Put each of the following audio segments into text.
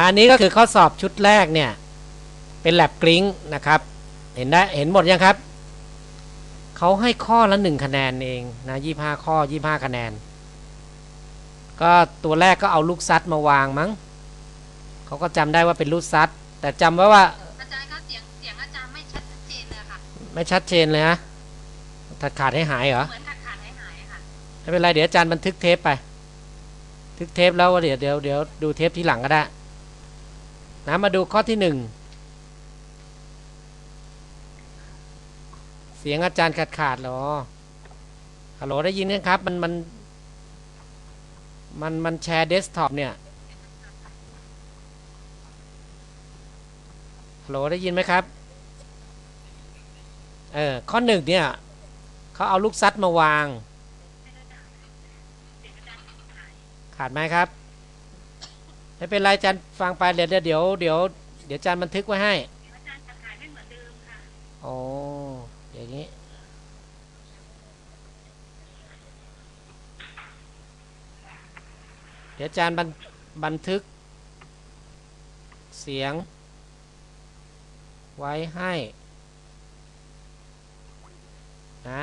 อันนี้ก็คือข้อสอบชุดแรกเนี่ยเป็นแลบกริ้งนะครับ เห็นได้เห็นหมดยังครับเขาให้ข้อละหนึ่งคะแนนเองนะยี่ห้าข้อยี่ห้าคะแนน ก็ตัวแรกก็เอาลูกซัดมาวางมั้งเขาก็จำได้ว่าเป็นลูกซัดแต่จำไว้ว่าอาจารย์คะเสียงเสียงอาจารย์ไม่ชัดเจนเลยค่ะไม่ชัดเจนเลยฮะถัดขาดให้หายเหรอเหมือนขาดขาดหายหายๆค่ะไม่เป็นไรเดี๋ยวอาจารย์บันทึกเทปไปทึกเทปแล้วเดี๋ยวเดี๋ยวเดี๋ยวดูเทปที่หลังก็ได้ นะมาดูข้อที่หนึ่งเสียงอาจารย์ขาดขาดหรอฮัลโหลได้ยินไหมครับ มันมันมันมันแชร์เดสก์ท็อปเนี่ยฮัลโหลได้ยินไหมครับ เออข้อหนึ่งเนี่ยเขาเอาลูกซัดมาวาง ขาดไหมครับ ไม่เป็นไรอาจารย์ฟังไปเดี๋ยวเดี๋ยวเดี๋ยวเดี๋ยวเดี๋ยวอาจารย์บันทึกไว้ให้อาจารย์ขาดหายไม่เหมือนเดิมค่ะโอ้อย่างนี้เดี๋ยวอาจารย์บันบันทึก เสียง ไว้ให้นะ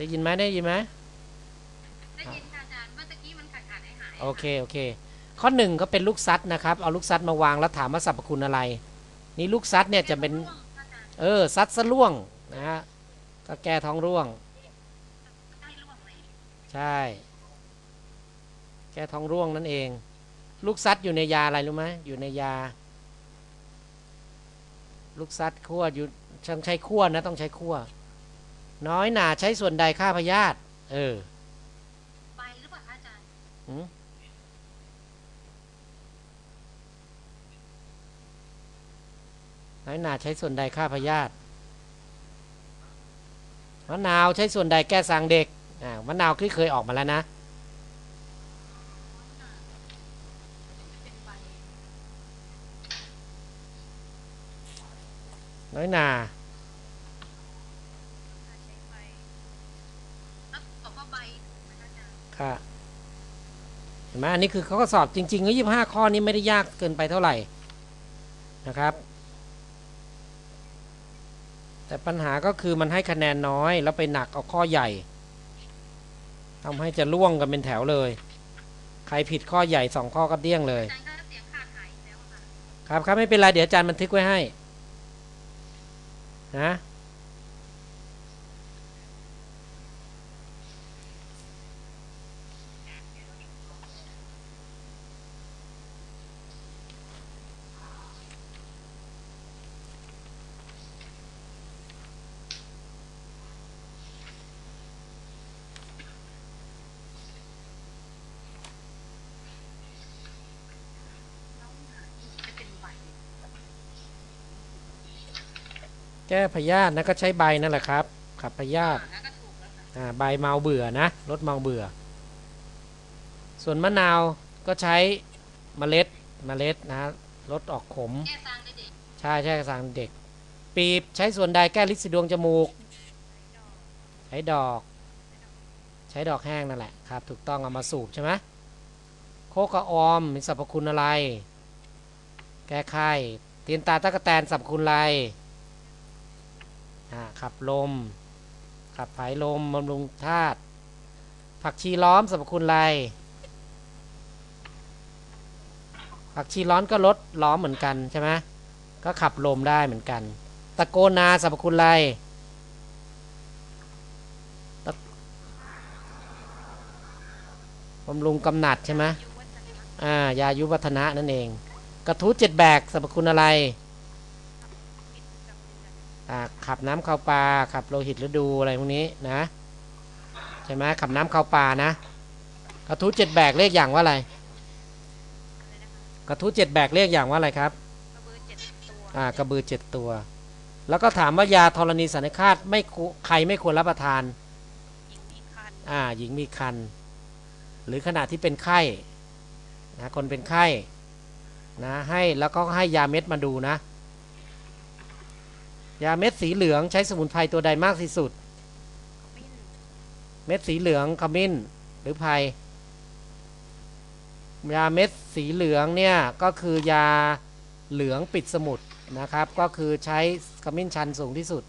ได้ยินไหมได้ยินไหมได้ยินค่ะอาจารย์เมื่อตะกี้มันขาดขาดหายหายโอเคโอเค ข้อหนึ่งก็เป็นลูกซัดนะครับ เอาลูกซัดมาวางแล้วถามว่าสรรพคุณอะไร นี่ลูกซัดเนี่ยจะเป็นอาจารย์เออซัดสะล่วงนะฮะก็แก้ท้องร่วงได้ร่วงเลยใช่ แก้ท้องร่วงนั่นเอง ลูกซัดอยู่ในยาอะไรรู้ไหมอยู่ในยา ลูกซัดคั่วอยู่ต้องใช้คั่วนะต้องใช้คั่ว น้อยหนาใช้ส่วนใดฆ่าพยาธิเออใบหรือเปล่าคะอาจารย์หืมน้อยหนาใช้ส่วนใดฆ่าพยาธิมะนาวใช้ส่วนใดแก้สางเด็กอ่ามะนาวที่เคยออกมาแล้วนะเป็นใบน้อยหนา ใช้ใบแล้วบอกว่าใบถูกไหม คะอาจารย์ค่ะเห็นไหมอันนี้คือเขาก็สอบจริงๆยี่ห้าข้อนี้ไม่ได้ยากเกินไปเท่าไหร่นะครับ แต่ปัญหาก็คือมันให้คะแนนน้อย แล้วไปหนักเอาข้อใหญ่ทำให้จะล่วงกันเป็นแถวเลย ใครผิดข้อใหญ่สองข้อก็เดี้ยงเลยอาจารย์คะเสียงขาดหายอีกแล้วอะค่ะครับครับไม่เป็นไรเดี๋ยวอาจารย์บันทึกไว้ให้ นะจะ แก้พยาธินะก็ใช้ใบนั่นแหละครับ ขับพยาธิใบเมาเบื่อนะลดเมาเบื่อ ส่วนมะนาวก็ใช้เมล็ดเมล็ดนะลดออกขมแก้ซางได้เด็กใช่ใช่สางเด็ก ปีบใช้ส่วนใดแก้ลินสีดวงจมูก ใช้ดอก ใช้ดอกแห้งนั่นแหละครับ ถูกต้องเอามาสูบใช่ไหมโคกะออมมีสรรพคุณอะไร แก้ไข้เตียนตาตะกะแตนสรรพคุณอะไร ขับลม ขับผายลมบำรุงธาตุผักชีล้อมสรรพคุณอะไรผักชีร้อนก็ลดล้อมเหมือนกันใช่ไหมก็ขับลมได้เหมือนกัน ตะโกนาสรรพคุณอะไรบำรุงกำหนัดใช่ไหมยุวัฒนะอ่ายายุวัฒนะนั่นเอง กระทู้เจ็ดแบกสรรพคุณอะไร ปิดกับเดือน อ่า ขับน้ำเข้าปลาขับโลหิตฤดูอะไรพวกนี้นะใช่ไหมขับน้ำเข้าปลานะกระทู้เจ็ดแบกเรียกอย่างว่าอะไรอะไรนะคะกระทู้เจ็ดแบกเรียกอย่างว่าอะไรครับกระเบือเจ็ดตัวอ่ากระบือเจ็ดตัว แล้วก็ถามว่ายาธรณีสันนิฆาตไม่คุใครไม่ควรรับประทานหญิงมีคันอ่าหญิงมีคันหรือขณะที่เป็นไข้นะคนเป็นไข้นะให้แล้วก็ให้ยาเม็ดมาดูนะ ยาเม็ดสีเหลืองใช้สมุนไพรตัวใดมากที่สุด เม็ดสีเหลืองขมิ้นหรือไพรยาเม็ดสีเหลืองเนี่ยก็คือยาเหลืองปิดสมุดนะครับ ก็คือใช้ขมิ้นชันสูงที่สุด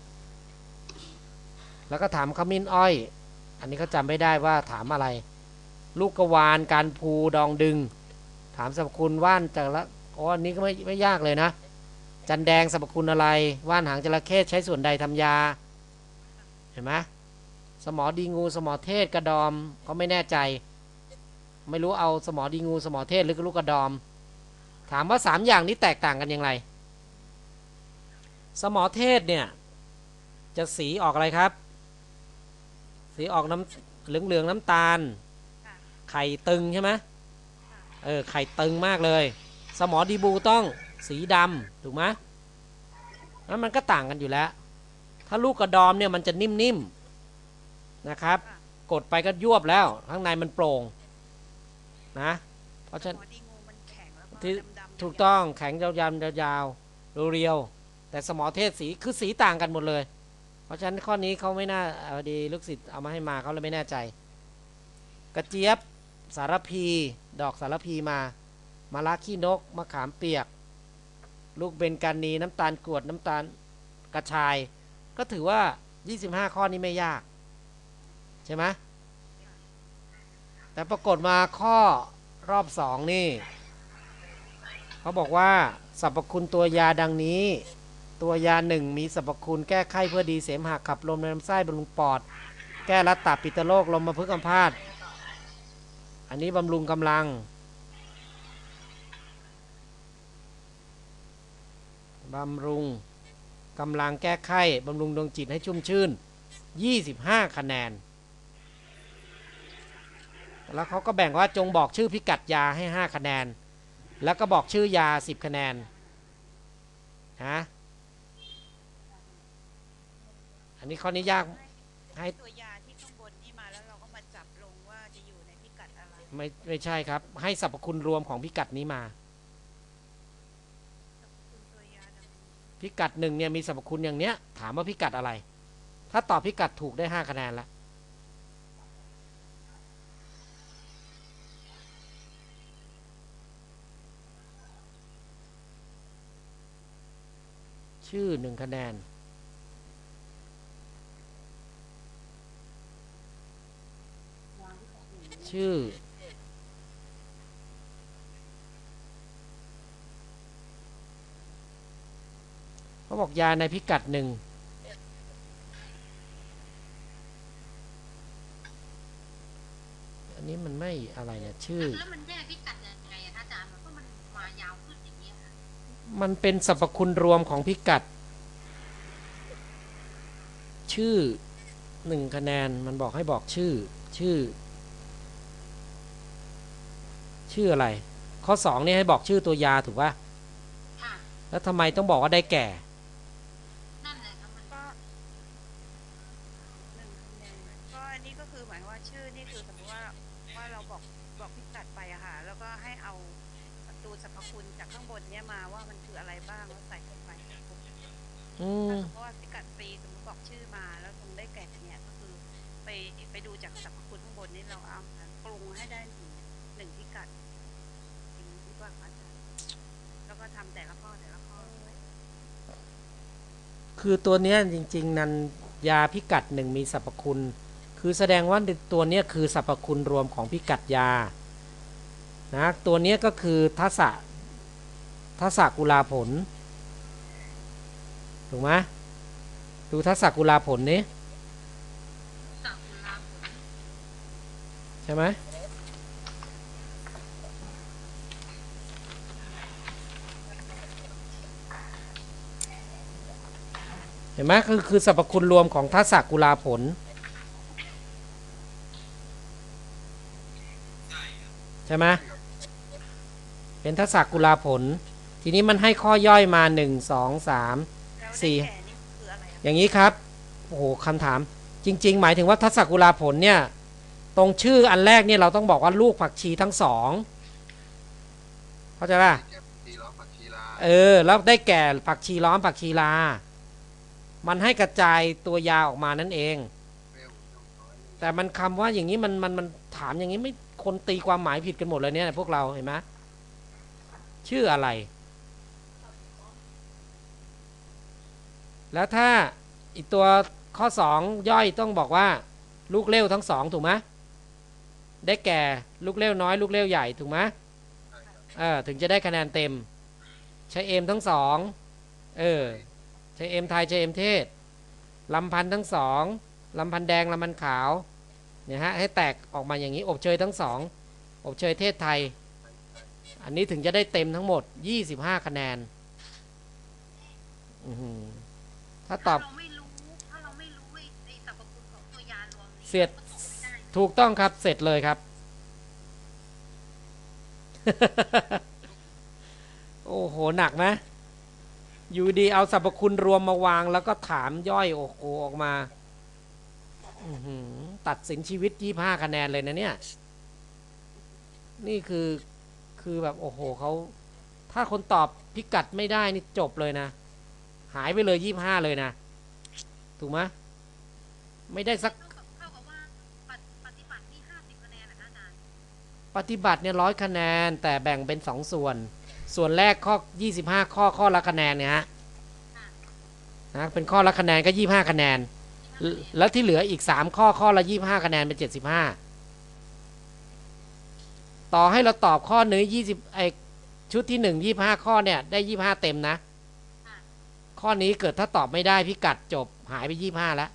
แล้วก็ถามขมิ้นอ้อย อันนี้เขาจำไม่ได้ว่าถามอะไร ลูกกวานการพูดองดึง ถามสรรพคุณว่านจากละอ๋ออันนี้ก็ไม่ไม่ยากเลยนะ จันแดงสรรพคุณอะไร ว่านหางจระเข้ใช้ส่วนใดทำยา เห็นไหมสมอดีงู สมอเทศกระดอมเขาไม่แน่ใจ ไม่รู้เอาสมอดีงู สมอเทศหรือลูกกระดอม ถามว่าสามอย่างนี้แตกต่างกันอย่างไร สมอเทศเนี่ย จะสีออกอะไรครับ สีออกน้ำเหลืองเหลืองๆน้ำตาลค่ะไข่ตึงใช่ไหมเออไข่ตึงมากเลย สมอดีบูต้อง สีดำถูกไหมแล้วมันก็ต่างกันอยู่แล้ว ถ้าลูกกระดอมเนี่ยมันจะนิ่มๆนะครับ กดไปก็ยวบแล้วข้างในมันโปร่งนะ เพราะฉะนั้นหัวดีงูมันแข็งแล้วก็ที่ดำๆถูกต้องแข็งยาวๆยาวๆเรียวๆแต่สมอเทศสีคือสีต่างกันหมดเลย เพราะฉะนั้นข้อนี้เขาไม่น่าเอาดีลูกศิษย์เอามาให้มาเขาเลยไม่แน่ใจ กระเจี๊ยบสารพี ดอกสารพีมา มะระขี้นก มะขามเปียก ลูกเบนการนีน้ำตาลกรวดน้ำตาลกระชาย ก็ถือว่า 25 ข้อนี้ไม่ยาก ใช่ไหมแต่ปรากฏมาข้อรอบสองนี่เขาบอกว่าสรรพคุณตัวยาดังนี้ ตัวยาหนึ่งมีสรรพคุณแก้ไข้เพื่อดีเสมหะขับลมในลำไส้บำรุงปอด แก้รัดตับปิตโรคลมมาพึกอัมพาตอันนี้บำรุงกำลัง บำรุงกำลังแก้ไข้บำรุงดวงจิตให้ชุ่มชื่น 25 คะแนน แล้วเขาก็แบ่งว่าจงบอกชื่อพิกัดยาให้ 5 คะแนน แล้วก็บอกชื่อยา 10 คะแนนฮะอันนี้ข้อนี้ยากให้ตัวยาที่ข้างบนนี่มาแล้วเราก็มาจับลงว่าจะอยู่ในพิกัดอะไร ไม่ไม่ใช่ครับ ให้สรรพคุณรวมของพิกัดนี้มา คุณตัวยาดังนี้ พิกัดหนึ่งเนี่ยมีสรรพคุณอย่างเนี้ย ถามว่าพิกัดอะไร ถ้าตอบพิกัดถูกได้5คะแนนละชื่อหนึ่งคะแนน ชื่อ เขาบอกยาในพิกัดหนึ่งอันนี้มันไม่อะไรเนี่ยชื่อ แล้วมันแยกพิกัดยังไงอะคะอาจารย์มันก็มันมายาวขึ้นอย่างเงี้ยค่ะมันเป็นสรรพคุณรวมของพิกัด ชื่อหนึ่งคะแนนมันบอกให้บอกชื่อ ชื่อ ชื่ออะไร ข้อสองนี่ให้บอกชื่อตัวยาถูกป่ะค่ะแล้วทำไมต้องบอกว่าได้แก่ นั่นแหละครับมัน ก็หนึ่งคะแนนก็อันนี้ก็คือหมายว่าชื่อนี่คือสมมติว่าว่าเราบอกบอกพิกัดไปอะค่ะแล้วก็ให้เอาตัวสรรพ คุณจากข้างบนเนี่ยมาว่ามันคืออะไรบ้างแล้วใส่เข้าไปอืมเพราะว่าพิกัดปีสมมติบอกชื่อมาแล้วตรงได้แก่เนี่ยก็คือไปไปดูจากสรรพคุณข้างบนนี่เราเอามาปรุงให้ได้หนึ่งหนึ่งพิกัดอย่งนี้ดีกว่าอาจารย์แล้วก็ทำแต่ละข้อแต่ละข้อไปคือตัวเนี้ยจริง ๆ นั้นยาพิกัดหนึ่งมีสรรพคุณ คือแสดงว่าตัวเนี้ยคือสรรพคุณรวมของพิกัดยานะตัวเนี้ยก็คือทัศะ ทัศกุลาผล ถูกไหมดูทัศกุลาผลนี้ใช่ไหมเห็นไหมคือคือสรรพคุณรวมของทัศกุลาผล ใช่ไหมเป็นทัศกุลาผล ทีนี้มันให้ข้อย่อยมาหนึ่งสองสามแล้วสี่ได้แก่นี่คืออะไรอะอย่างนี้ครับโอ้โหคำถามจริง ๆ หมายถึงว่าทัศกุลาผลเนี่ย ตรงชื่ออันแรกเนี่ยเราต้องบอกว่าลูกผักชีทั้งสองเข้าใจป่ะเก็บทีล้อมผักชีลาเออ แล้วได้แก่ผักชีล้อมผักชีลา มันให้กระจายตัวยาออกมานั่นเอง แต่มันคำว่าอย่างนี้มันมันมันถามอย่างนี้ไม่คนตีความหมายผิดกันหมดเลยเนี่ยพวกเราเห็นไหมชื่ออะไร แล้วถ้าอีกตัวข้อสองย่อยต้องบอกว่าลูกเลี้ยวทั้งสองถูกไหมได้แก่ลูกเลี้ยวน้อยลูกเลี้ยวใหญ่ถูกไหมเออถึงจะได้คะแนนเต็ม ใช้เอมทั้งสองเออใช้เอมไทยใช้เอมเทศลำพันธ์ทั้งสองลำพันธ์แดงลำพันธ์ขาวเนี่ยฮะให้แตกออกมาอย่างนี้อบเชยทั้งสองอบเชยเทศไทย อันนี้ถึงจะได้เต็มทั้งหมด 25 คะแนนอื้อหือ ถ้าตอบถ้าเราไม่รู้ถ้าเราไม่รู้ไอ้ไอ้สรรพคุณของตัวยารวมนี้เสียดราก็ตอบไม่ได้ถูกต้องครับเสร็จเลยครับ โอ้โห หนักไหมอยู่ดีเอาสรรพคุณรวมมาวาง แล้วก็ถามย่อยโอ้โหออกมาอื้อหือตัดสินชีวิตยี่ห้าคะแนนเลยนะเนี่ย นี่คือคือแบบโอ้โหเขาถ้าคนตอบพิกัดไม่ได้นี่จบเลยนะ หายไปเลยยี่ห้าเลยนะ ถูกไหมไม่ได้สักเท่ากับเท่ากับว่าปฏิปฏิบัตินี่ห้าสิบคะแนนนะคะอาจารย์ปฏิบัติเนี่ยร้อยคะแนน แต่แบ่งเป็นสองส่วน ส่วนแรกข้อ 25 ข้อข้อละคะแนนเนี่ยฮะนะเป็นข้อละคะแนนก็ 25 คะแนน แล้วแล้วที่เหลืออีก 3 ข้อข้อละ 25 คะแนนเป็น 75 ต่อให้เราตอบข้อหนึ่ง20ไอชุดที่ 1 25 ข้อเนี่ยได้ 25 เต็มนะ ข้อนี้เกิดถ้าตอบไม่ได้พิกัดจบหายไป25แล้ว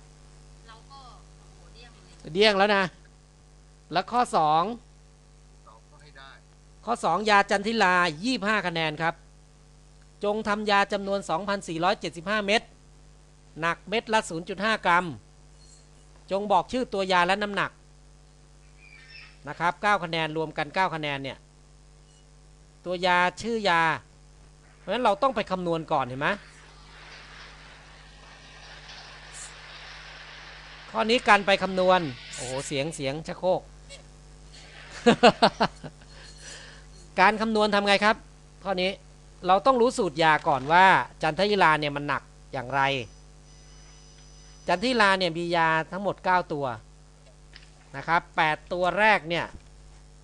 เราก็โอ้โหเดี่ยงเลยเดี้ยงแล้วนะ แล้วข้อ2สองก็ให้ได้ข้อ2ยาจันทิลา25คะแนนครับ จงทำยาจำนวน 2,475 เม็ดหนักเม็ดละ 0.5 กรัม จงบอกชื่อตัวยาและน้ำหนักนะครับ 9 คะแนนรวมกัน 9 คะแนนเนี่ย ตัวยาชื่อยา เพราะฉะนั้นเราต้องไปคำนวณก่อนเห็นไหม ข้อนี้การไปคำนวณ โอ้โห เสียงเสียงชะโคก การคำนวณทำไงครับ ข้อนี้เราต้องรู้สูตรยาก่อนว่า จันทยิลาเนี่ยมันหนักอย่างไร จันทิลาเนี่ยมียาทั้งหมด 9 ตัวนะครับ 8 ตัวแรกเนี่ย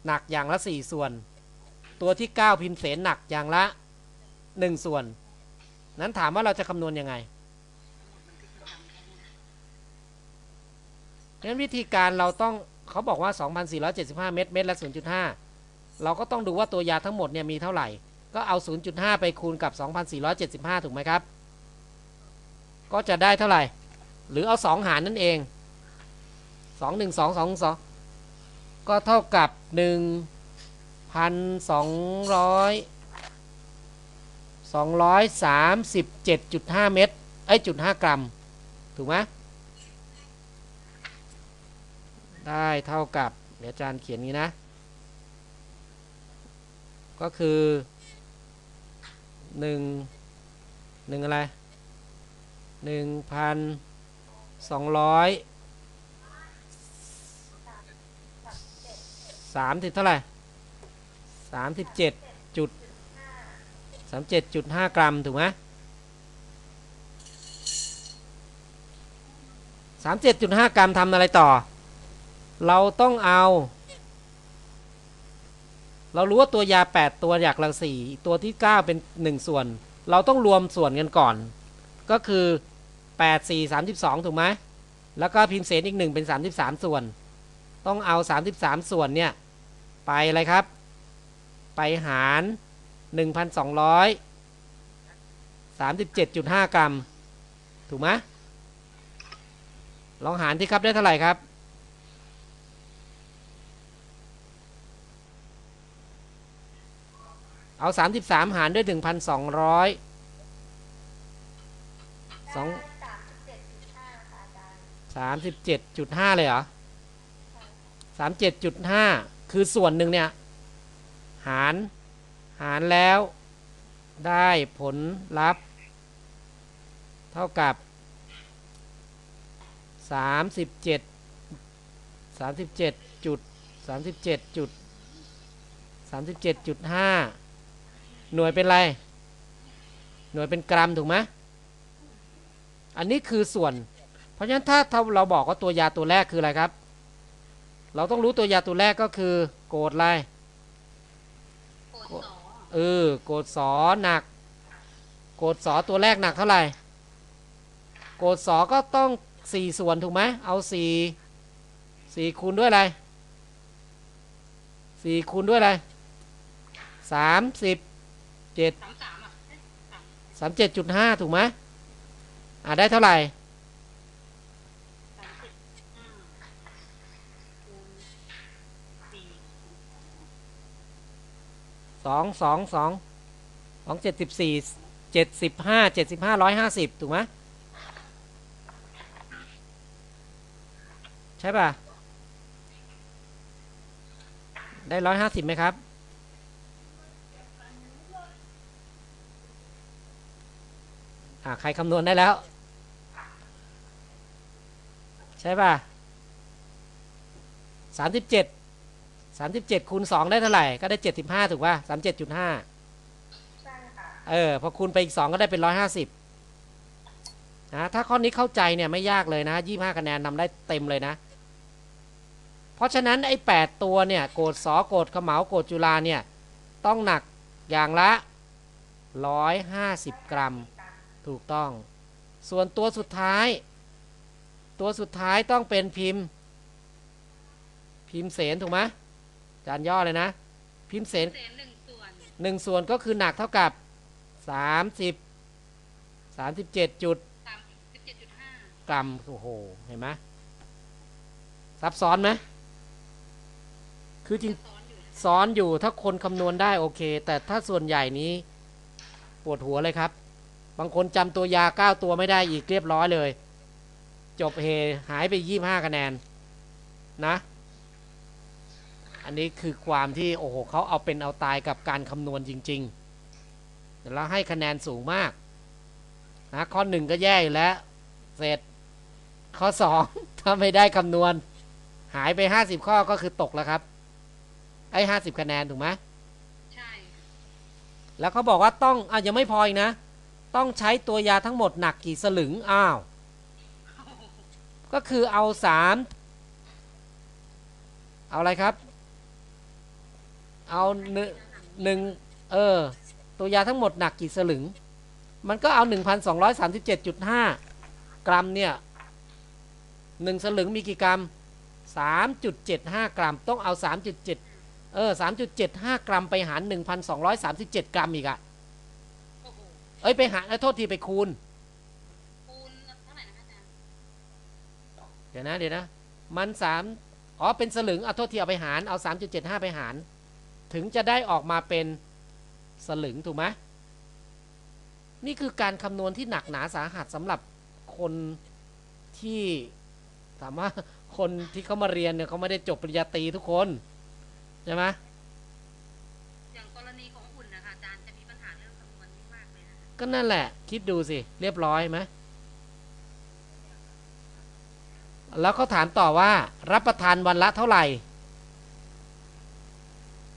หนักอย่างละ 4 ส่วน ตัวที่ 9 พิมพ์เสนหนักอย่างละ 1 ส่วน นั้นถามว่าเราจะคำนวณยังไง งั้นวิธีการเราต้องเขาบอกว่า 2,475 เม็ดเม็ดละ 0.5 เราก็ต้องดูว่าตัวยาทั้งหมดเนี่ยมีเท่าไหร่ ก็เอา 0.5 ไปคูณกับ 2,475 ถูกไหมครับ ก็จะได้เท่าไหร่ หรือเอา 2 หารนั่นเอง 2 1 2 2 2 ก็เท่ากับ 1,200 237.5 เม็ดเอ้จุด5กรัม ถูกไหม ได้เท่ากับ เดี๋ยวอาจารย์เขียนงี้นะ ก็คือหนึ่งหนึ่งอะไรหนึ่งพันสองร้อยสามสิบเท่าไหร่สามสิบเจ็ดจุดสามเจ็ดจุดห้ากรัม ถูกไหมสามเจ็ดจุดห้ากรัมทำอะไรต่อ เราต้องเอา เรารู้ว่าตัวยา 8 ตัวอยากละสี่ตัวที่ 9 เป็น 1 ส่วน เราต้องรวมส่วนกันก่อน ก็คือ 8 4 32 ถูกไหมแล้วก็พิมพ์เศษอีก 1 เป็น 33 ส่วน ต้องเอา 33 ส่วนเนี่ย ไปอะไรครับ ไปหาร 1,200 37.5 กรัม ถูกไหมลองหารที่ครับได้เท่าไหร่ครับ เอา 33 หารด้วย 1,200 2 37.5 เลยเหรอ 37.5 คือส่วนหนึ่งเนี่ย หาร หารแล้วได้ผลลัพธ์ เท่ากับ 37 37จุด37จุด37.5 ห้าหน่วยเป็นไร หน่วยเป็นกรัมถูกไหมอันนี้คือส่วน เพราะฉะนั้นถ้าถ้าเราบอกว่าตัวยาตัวแรกคืออะไรครับ เราต้องรู้ตัวยาตัวแรกก็คือโกรดอะไรโกดสอเออโกรดสอหนัก โกรดสอตัวแรกหนักเท่าไหร่ โกรดสอก็ต้องสี่ส่วนถูกไหมเอาสี่สี่คูณด้วยอะไรสี่คูณด้วยอะไรสามสิบ เจ็ดสามเจ็ดจุดห้าถูกไหมอ่าได้เท่าไหร่สามสิบห้าคูณสี่สองสองสองสองเจ็ดสิบสี่เจ็ดสิบห้าเจ็ดสิบห้าร้อยห้าสิบถูกไหมใช่ป่ะ ได้ร้อยห้าสิบไหมครับ อ่า ใครคำนวณได้แล้ว ใช่ป่ะสามสิบเจ็ดสามสิบเจ็ดคูณสองได้เท่าไหร่ ก็ได้เจ็ดสิบห้าถูกป่ะสามเจ็ดจุดห้าเออพอคูณไปอีกสองก็ได้เป็นร้อยห้าสิบนะถ้าข้อนี้เข้าใจเนี่ยไม่ยากเลยนะยี่ห้าคะแนนนำได้เต็มเลยนะ เพราะฉะนั้นไอ้แปดตัวเนี่ยโกดสอโกดขมเหลาโกดจุลาเนี่ยต้องหนักอย่างละร้อยห้าสิบกรัม ถูกต้อง ส่วนตัวสุดท้าย ตัวสุดท้ายต้องเป็นพิมพ์ พิมพ์เสนถูกไหมจานย่อเลยนะ พิมพ์เสนเศษหนึ่งส่วนหนึ่งส่วนก็คือหนักเท่ากับสามสิบสามสิบเจ็ดจุดสามสิบเจ็ดจุดห้ากรัมโอ้โหเห็นไหมซับซ้อนไหมคือจริงซ้อนอยู่นะซ้อนอยู่ถ้าคนคำนวณได้โอเค แต่ถ้าส่วนใหญ่นี้ ปวดหัวเลยครับ บางคนจำตัวยาเก้าตัวไม่ได้อีกเรียบร้อยเลย จบเฮหายไปยี่ห้าคะแนนนะ อันนี้คือความที่โอ้โหเขาเอาเป็นเอาตายกับการคำนวณจริงๆแล้วให้คะแนนสูงมากนะข้อหนึ่งก็แย่อยู่แล้วเสร็จข้อสองถ้าไม่ได้คำนวณ หายไปห้าสิบข้อก็คือตกแล้วครับ ไอ้ห้าสิบคะแนนถูกไหมใช่ แล้วเขาบอกว่าต้องอะยังไม่พออีกนะ ต้องใช้ตัวยาทั้งหมดหนักกี่สลึง อ้าว ก็คือเอาสามเอาอะไรครับ เอาหนึ่งหนึ่งเออ ตัวยาทั้งหมดหนักกี่สลึง มันก็เอาหนึ่งพันสองร้อยสามสิบเจ็ดจุดห้ากรัมเนี่ยหนึ่งสลึงมีกี่กรัมสามจุดเจ็ดห้ากรัม ต้องเอาสามจุดเจ็ดเออสามจุดเจ็ดห้ากรัมไปหารหนึ่งพันสองร้อยสามสิบเจ็ดกรัมอีกอะ เอ้ยไปหารเอ้ยโทษทีไปคูณคูณเท่าไหร่นะคะอาจารย์เดี๋ยวนะเดี๋ยวนะมันสามอ๋อเป็นสลึงเอาโทษทีเอาไปหารเอาสามจุดเจ็ดห้าไปหาร ถึงจะได้ออกมาเป็นสลึงถูกไหมนี่คือการคำนวณที่หนักหนาสาหัสสำหรับคนที่ถามว่าคนที่เขามาเรียนเนี่ยเขาไม่ได้จบปริญญาตรีทุกคนใช่ไหม ก็นั่นแหละ คิดดูสิ เรียบร้อยไหมแล้วเขาถามต่อว่า รับประทานวันละเท่าไหร่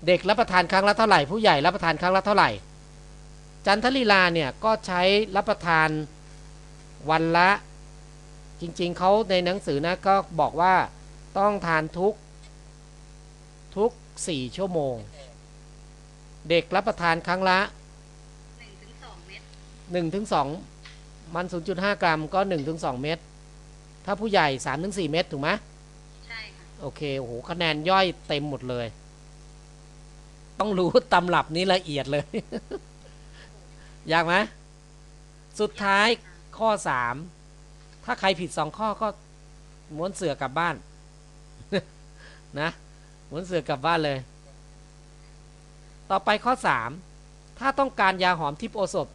เด็กรับประทานครั้งละเท่าไหร่ ผู้ใหญ่รับประทานครั้งละเท่าไหร่ จันทลีลาเนี่ยก็ใช้รับประทานวันละ จริงๆเขาในหนังสือนะก็บอกว่าต้องทานทุกทุกสี่ชั่วโมง เด็กรับประทานครั้งละ 1ถึง2มัน 0.5 กรัมก็ 1ถึง2เม็ดถ้าผู้ใหญ่3ถึง4เม็ดถูกไหมใช่ค่ะ โอเคโอ้โหคะแนนย่อยเต็มหมดเลย ต้องรู้ตำรับนี้ละเอียดเลยอยากไหมสุดท้ายข้อ 3 ถ้าใครผิด 2 ข้อก็ม้วนเสือกลับบ้าน นะม้วนเสือกลับบ้านเลย ต่อไปข้อ 3 ถ้าต้องการยาหอมทิพโอสถ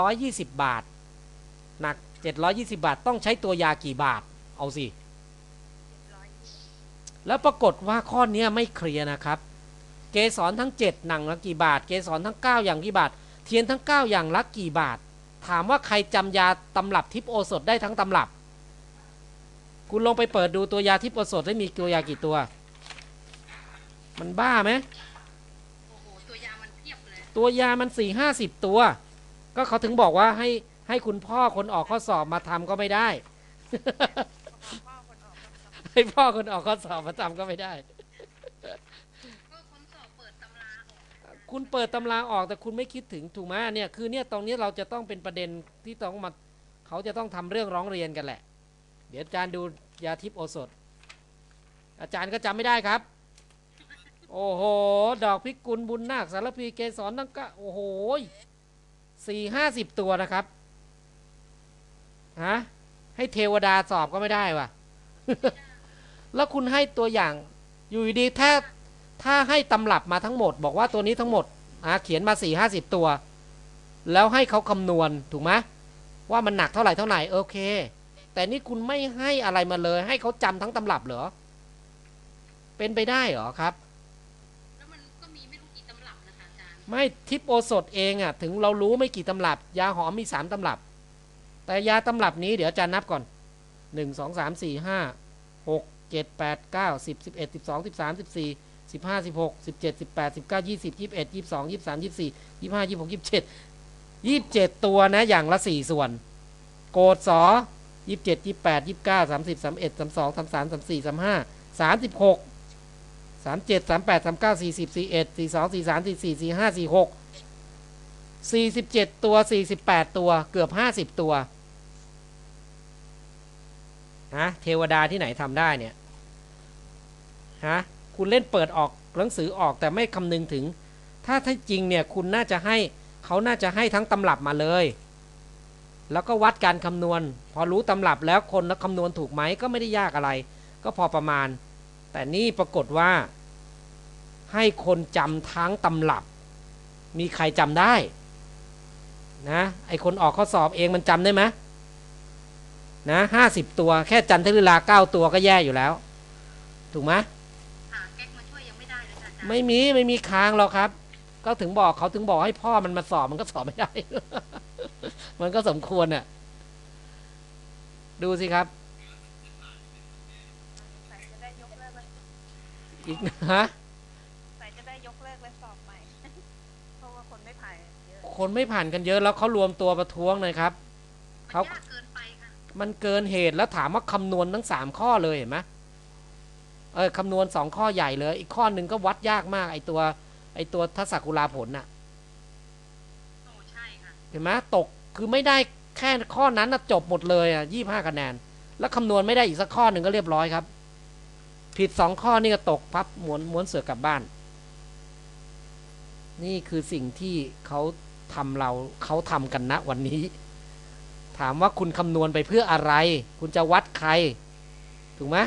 720 บาท หนัก 720 บาท ต้องใช้ตัวยากี่บาท เอาสิ แล้วปรากฏว่าข้อนี้ไม่เคลียร์นะครับ เกสรทั้ง 7 หนังละกี่บาท เกสรทั้ง 9 อย่างกี่บาท เทียนทั้ง 9 อย่างละกี่บาท ถามว่าใครจำยาตำรับทิพโอสถได้ทั้งตำรับ คุณลองไปเปิดดูตัวยาทิพโอสถได้มีตัวยากี่ตัว มันบ้าไหม ตัวยามันสี่ห้าสิบตัว ก็เขาถึงบอกว่าให้ให้คุณพ่อคนออกข้อสอบมาทำก็ไม่ได้ ให้พ่อคนออกข้อสอบมาทำก็ไม่ได้คุณเปิดตำราออกแต่คุณไม่คิดถึงถูกไหมเนี่ยคือเนี่ยตรงนี้เราจะต้องเป็นประเด็นที่ต้องมาเขาจะต้องทำเรื่องร้องเรียนกันแหละ เดี๋ยวอาจารย์ดูยาทิพย์โอสถ อาจารย์ก็จำไม่ได้ครับ โอ้โห ดอกพิกุลบุญนาคสารพีเกสรตั้งก็โอ้โหสี่ห้าสิบตัวนะครับฮะให้เทวดาสอบก็ไม่ได้ว่ะ แล้วคุณให้ตัวอย่างอยู่ดีถ้าถ้าให้ตำรับมาทั้งหมด บอกว่าตัวนี้ทั้งหมดอะเขียนมาสี่ห้าสิบตัว แล้วให้เขาคำนวณถูกไหมว่ามันหนักเท่าไหร่เท่าไหร่โอเค แต่นี่คุณไม่ให้อะไรมาเลย ให้เขาจำทั้งตำรับเหรอเป็นไปได้เหรอครับ ไม่ทิปโอสถเองอะถึงเรารู้ไม่กี่ตำรับ ยาหอมมีสามตำรับ แต่ยาตำรับนี้เดี๋ยวอาจารย์นับก่อนหนึ่งสองสามสี่ห้าหกเจ็ดแปดเก้าสิบสิบเอ็ดสิบสองสิบสามสิบสี่สิบห้าสิบหกสิบเจ็ดสิบแปดสิบเก้ายี่สิบยี่สิบเอ็ดยี่สิบสองยี่สิบสามยี่สิบสี่ยี่สิบห้ายี่สิบหกยี่สิบเจ็ดยี่สิบเจ็ดตัวนะอย่างละสี่ส่วน โกดสอยี่สิบเจ็ดยี่สิบแปดยี่สิบเก้าสามสิบสามเอ็ดสามสองสามสามสามสี่สามห้าสามสิบหก สามเจ็ดสามแปดสามเก้าสี่สิบสี่เอ็ดสี่สองสี่สามสี่สี่สี่ห้าสี่หกสี่สิบเจ็ดตัวสี่สิบแปดตัวเกือบห้าสิบตัวฮะเทวดาที่ไหนทำได้เนี่ยฮะคุณเล่นเปิดออกหนังสือออกแต่ไม่คำนึงถึง ถ้าถ้าจริงเนี่ยคุณน่าจะให้เขาน่าจะให้ทั้งตำรับมาเลย แล้วก็วัดการคำนวณ พอรู้ตำรับแล้วคนแล้วคำนวณถูกไหมก็ไม่ได้ยากอะไร ก็พอประมาณ แต่นี่ปรากฏว่าให้คนจำทั้งตำรับ มีใครจำได้นะไอคนออกข้อสอบเองมันจำได้ไหมนะห้าสิบตัวแค่จันทรุลาเก้าตัวก็แย่อยู่แล้ว ถูกไหมหาแก๊กมาช่วยยังไม่ได้เลยค่ะอาจารย์ไม่มีไม่มีค้างหรอกครับ ก็ถึงบอกเขาถึงบอกให้พ่อมันมาสอบมันก็สอบไม่ได้ มันก็สมควรน่ะ ดูสิครับ ใส่จะได้ยกเลิกแล้ว อีกนะฮะใส่จะได้ยกเลิกและสอบใหม่ เพราะว่าคนไม่ผ่านเยอะคนไม่ผ่านกันเยอะแล้วเขารวมตัวประท้วงเลยครับมันเขายากเกินไปค่ะมันเกินเหตุแล้วถามว่าคำนวณทั้งสามข้อเลยเห็นไหมเออคำนวณสองข้อใหญ่เลย อีกข้อหนึ่งก็วัดยากมาก ไอตัวไอตัวทัศกุลาผลน่ะโอ้ใช่ค่ะเห็นไหมตกคือไม่ได้แค่ข้อนั้นนะจบหมดเลยอะยี่ห้าคะแนน แล้วคำนวณไม่ได้อีกสักข้อหนึ่งก็เรียบร้อยครับ ผิดสองข้อนี่ก็ตกพับม้วนม้วนเสือกลับบ้าน นี่คือสิ่งที่เขาทำเราเขาทำกันนะวันนี้ ถามว่าคุณคำนวณไปเพื่ออะไร คุณจะวัดใคร ถูกไหม